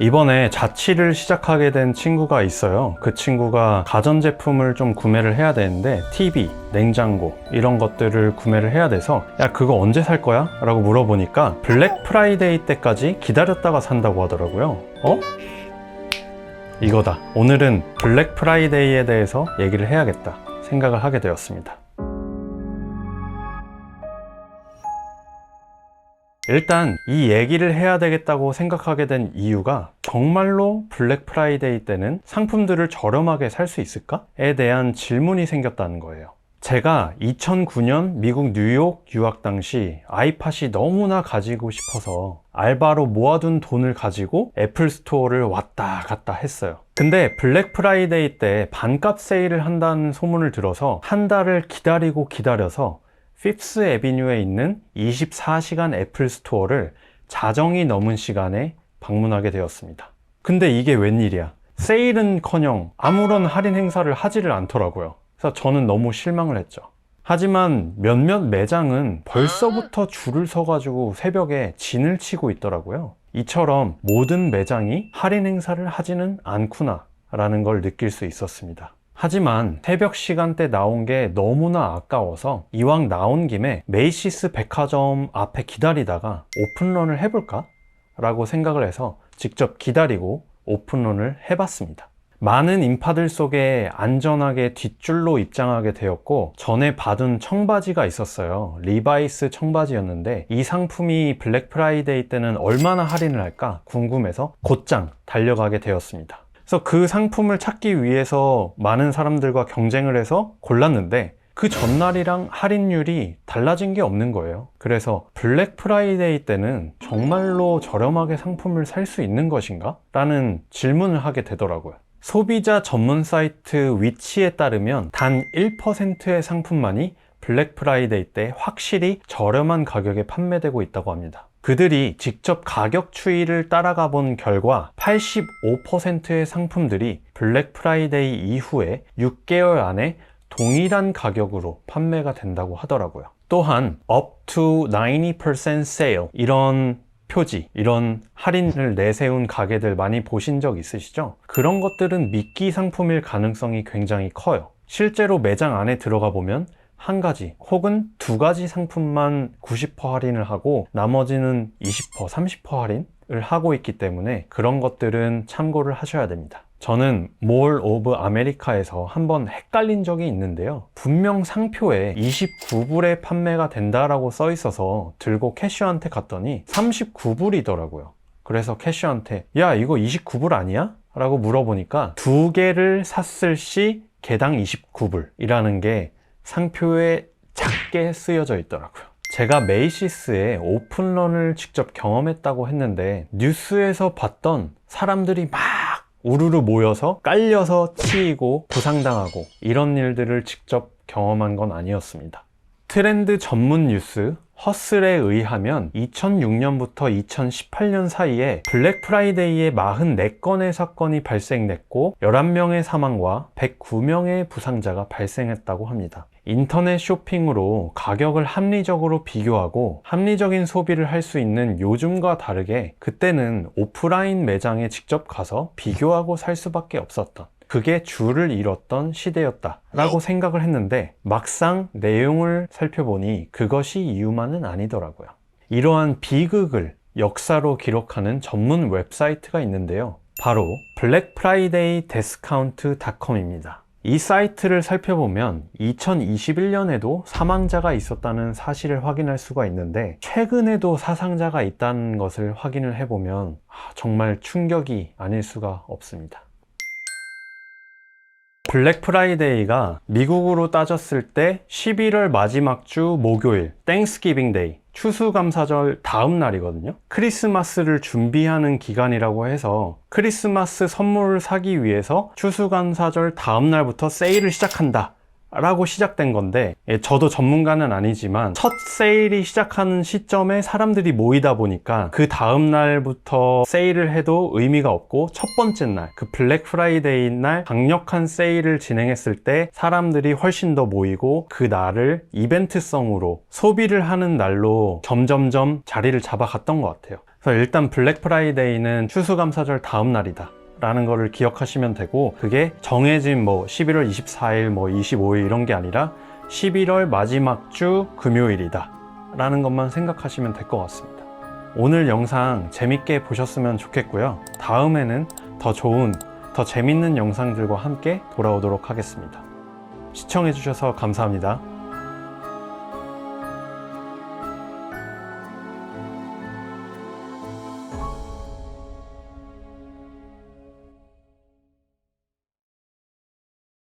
이번에 자취를 시작하게 된 친구가 있어요. 그 친구가 가전제품을 좀 구매를 해야 되는데 TV, 냉장고 이런 것들을 구매를 해야 돼서 야 그거 언제 살 거야? 라고 물어보니까 블랙 프라이데이 때까지 기다렸다가 산다고 하더라고요. 어? 이거다. 오늘은 블랙 프라이데이에 대해서 얘기를 해야겠다 생각을 하게 되었습니다. 일단 이 얘기를 해야 되겠다고 생각하게 된 이유가 정말로 블랙 프라이데이 때는 상품들을 저렴하게 살 수 있을까?에 대한 질문이 생겼다는 거예요. 제가 2009년 미국 뉴욕 유학 당시 아이팟이 너무나 가지고 싶어서 알바로 모아둔 돈을 가지고 애플 스토어를 왔다 갔다 했어요. 근데 블랙 프라이데이 때 반값 세일을 한다는 소문을 들어서 한 달을 기다리고 기다려서 피프스 에비뉴에 있는 24시간 애플 스토어를 자정이 넘은 시간에 방문하게 되었습니다. 근데 이게 웬일이야? 세일은 커녕 아무런 할인 행사를 하지를 않더라고요. 그래서 저는 너무 실망을 했죠. 하지만 몇몇 매장은 벌써부터 줄을 서가지고 새벽에 진을 치고 있더라고요. 이처럼 모든 매장이 할인 행사를 하지는 않구나 라는 걸 느낄 수 있었습니다. 하지만 새벽 시간대 나온 게 너무나 아까워서 이왕 나온 김에 메이시스 백화점 앞에 기다리다가 오픈런을 해볼까? 라고 생각을 해서 직접 기다리고 오픈런을 해봤습니다. 많은 인파들 속에 안전하게 뒷줄로 입장하게 되었고 전에 받은 청바지가 있었어요. 리바이스 청바지였는데 이 상품이 블랙 프라이데이 때는 얼마나 할인을 할까 궁금해서 곧장 달려가게 되었습니다. 그래서 그 상품을 찾기 위해서 많은 사람들과 경쟁을 해서 골랐는데 그 전날이랑 할인율이 달라진 게 없는 거예요. 그래서 블랙 프라이데이 때는 정말로 저렴하게 상품을 살 수 있는 것인가? 라는 질문을 하게 되더라고요. 소비자 전문 사이트 위치에 따르면 단 1%의 상품만이 블랙 프라이데이 때 확실히 저렴한 가격에 판매되고 있다고 합니다. 그들이 직접 가격 추이를 따라가 본 결과 85%의 상품들이 블랙 프라이데이 이후에 6개월 안에 동일한 가격으로 판매가 된다고 하더라고요. 또한 up to 90% sale 이런 표지, 이런 할인을 내세운 가게들 많이 보신 적 있으시죠? 그런 것들은 미끼 상품일 가능성이 굉장히 커요. 실제로 매장 안에 들어가 보면 한 가지 혹은 두 가지 상품만 90% 할인을 하고 나머지는 20%, 30% 할인을 하고 있기 때문에 그런 것들은 참고를 하셔야 됩니다. 저는 몰 오브 아메리카에서 한번 헷갈린 적이 있는데요. 분명 상표에 29불에 판매가 된다라고 써 있어서 들고 캐셔한테 갔더니 39불이더라고요. 그래서 캐셔한테 야 이거 29불 아니야? 라고 물어보니까 두 개를 샀을 시 개당 29불이라는 게 상표에 작게 쓰여져 있더라고요. 제가 메이시스의 오픈런을 직접 경험했다고 했는데 뉴스에서 봤던 사람들이 막 우르르 모여서 깔려서 치이고 부상당하고 이런 일들을 직접 경험한 건 아니었습니다. 트렌드 전문 뉴스 허슬에 의하면 2006년부터 2018년 사이에 블랙 프라이데이에 44건의 사건이 발생됐고 11명의 사망과 109명의 부상자가 발생했다고 합니다. 인터넷 쇼핑으로 가격을 합리적으로 비교하고 합리적인 소비를 할 수 있는 요즘과 다르게 그때는 오프라인 매장에 직접 가서 비교하고 살 수밖에 없었던 그게 줄을 잃었던 시대였다 라고 생각을 했는데 막상 내용을 살펴보니 그것이 이유만은 아니더라고요. 이러한 비극을 역사로 기록하는 전문 웹사이트가 있는데요. 바로 blackfridayDiscount.com입니다. 이 사이트를 살펴보면 2021년에도 사망자가 있었다는 사실을 확인할 수가 있는데 최근에도 사상자가 있다는 것을 확인을 해보면 정말 충격이 아닐 수가 없습니다. 블랙 프라이데이가 미국으로 따졌을 때 11월 마지막 주 목요일 땡스기빙 데이 추수감사절 다음 날이거든요. 크리스마스를 준비하는 기간이라고 해서 크리스마스 선물을 사기 위해서 추수감사절 다음 날부터 세일을 시작한다. 라고 시작된 건데 예, 저도 전문가는 아니지만 첫 세일이 시작하는 시점에 사람들이 모이다 보니까 그 다음 날부터 세일을 해도 의미가 없고 첫 번째 날 그 블랙 프라이데이 날 강력한 세일을 진행했을 때 사람들이 훨씬 더 모이고 그 날을 이벤트성으로 소비를 하는 날로 점점점 자리를 잡아갔던 것 같아요 그래서 일단 블랙 프라이데이는 추수감사절 다음 날이다. 라는 거를 기억하시면 되고 그게 정해진 뭐 11월 24일 뭐 25일 이런 게 아니라 11월 마지막 주 금요일이다 라는 것만 생각하시면 될 것 같습니다. 오늘 영상 재밌게 보셨으면 좋겠고요. 다음에는 더 좋은 더 재밌는 영상들과 함께 돌아오도록 하겠습니다. 시청해 주셔서 감사합니다